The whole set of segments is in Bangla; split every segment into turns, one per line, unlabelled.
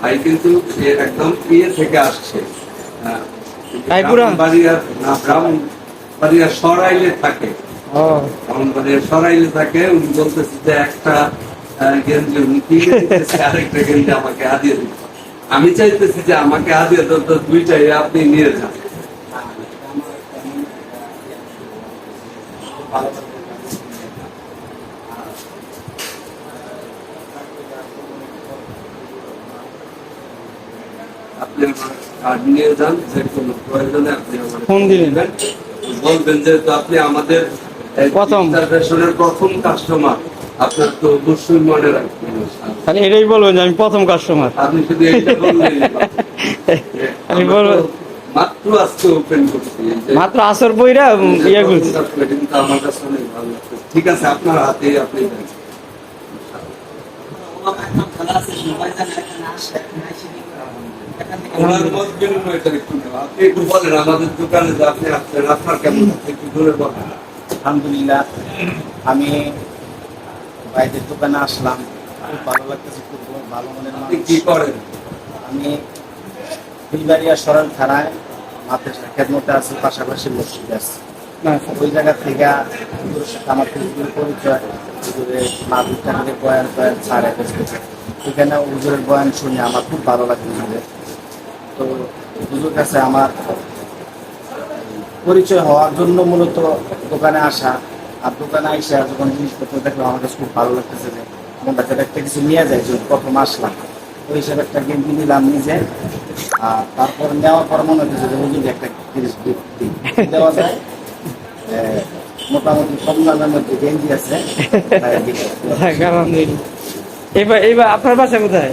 ভাই কিন্তু সে একদম ইয়ে থেকে আসছে। হ্যাঁ। বাড়িয়ার না ব্রাউন বাড়িয়ার সরাইলে থাকে।
ও।
বাড়িয়ার সরাইলে থাকে উনি বলতেছে যে একটা গেঞ্জি উনি কিনে দিতেছে আরেকটা গেঞ্জি আমাকে হাতিয়ে দিচ্ছে আমি চাইতেছি যে আমাকে হাতিয়ে তো তো দুইটাই আপনি নিয়ে যান। আপনি আমার কার্ড নিয়ে যান যে কোনো প্রয়োজনে আপনি আমার
ফোন দিলেন।
বলবেন। যেহেতু আপনি আমাদের
প্রথম।
প্রথম কাস্টমার আপনার তো অবশ্যই মনে রাখবেন।
তাহলে এটাই বলবেন যে আমি প্রথম কাস্টমার
আপনি শুধু এইটা বললেই
আমি বলব
মাত্র আজকে ওপেন করছি।
মাত্র আসর বইরা ইয়ে করছি।
কিন্তু আমার কাছে অনেক ভালো লাগছে। ঠিক আছে আপনার হাতে আপনি দেন। ওনার মত বিনিময়টা একটু নেওয়া। একটু বলেন আমাদের দোকানে যে আপনি আসছেন আপনার কেমন একটু ধরে বলেন।
আলহামদুলিল্লাহ আমি ভাইদের দোকানে আসলাম। খুব ভালো লাগতেছে খুব ভালো মনের মানুষ।
কি করেন?
আমি ফুলবাড়িয়া সরল থানায় মাদ্রাসা খেদমতে আছি পাশাপাশি মসজিদ আছে। ওই জায়গা থেকে আমার ফেসবুকের পরিচয় হুজুরের মাদুর কান্দের বয়ান ছাড়ে এখানে হুজুরের বয়ান শুনে আমার খুব ভালো লাগে হুজুরের হুজুর কাছে আমার পরিচয় হওয়ার জন্য মূলত দোকানে আসা। আর দোকানে আইসা যখন জিনিসপত্র দেখলাম আমার কাছে খুব ভালো লাগতেছে যে মনটা যেটা একটা কিছু নিয়ে যায় যে প্রথম আসলাম। ওই হিসাবে একটা গেঞ্জি নিলাম নিজে। আর তারপর নেওয়ার পর মনে হচ্ছে যে হুজুর একটা জিনিস। দেওয়া যায়। মোটামুটি কম দামের মধ্যে গেঞ্জি আছে।
এবার এবার আপনার বাসা কোথায়?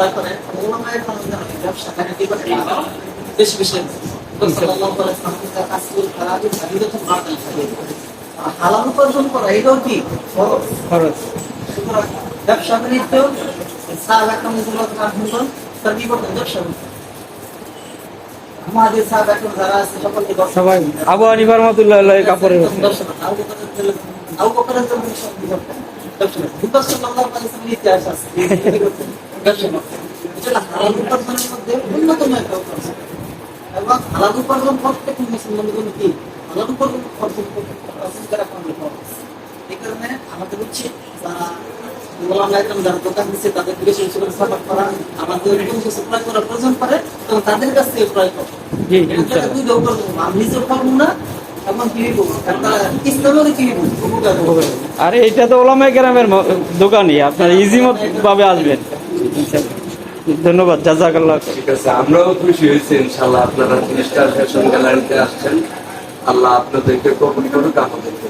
ক্রয় করেন ব্যবসা করে বেশি বেশি। হালাল উপার্জন করা এটাও কি
খরচ?
ব্যবসা বাণিজ্য
আবু হানিফা রহমতুল্লাহ কাপড়ের
ইতিহাস আছে। হালাল উপার্জনের মধ্যে অন্যতম একটা উপার্জন। এবং হালাল উপার্জন প্রত্যেক মুসলমানের জন্য কি? হালাল উপার্জন অর্জন করতে অর্জন করা এই কারণে আমাদের উচিত যারা গোলাম একদম যারা দোকান দিচ্ছে তাদের বেশি বেশি করে সাপোর্ট করা আমাদের এরকম করার প্রয়োজন পড়ে তখন তাদের কাছ থেকে ক্রয় করা। এটা দুই আমি নিজেও পারব না
আর তো ওলামাই গ্রামের দোকানই আপনার ইজি ভাবে আসবেন। ধন্যবাদ, জাজাকাল্লাহ
ঠিক আছে, আমরাও খুশি হয়েছি ইনশাল্লাহ আপনারা জিনিসটা ফ্যাশন গ্যালারিতে আসছেন আল্লাহ আপনাদেরকে কবুল করুক, আমাদেরকে।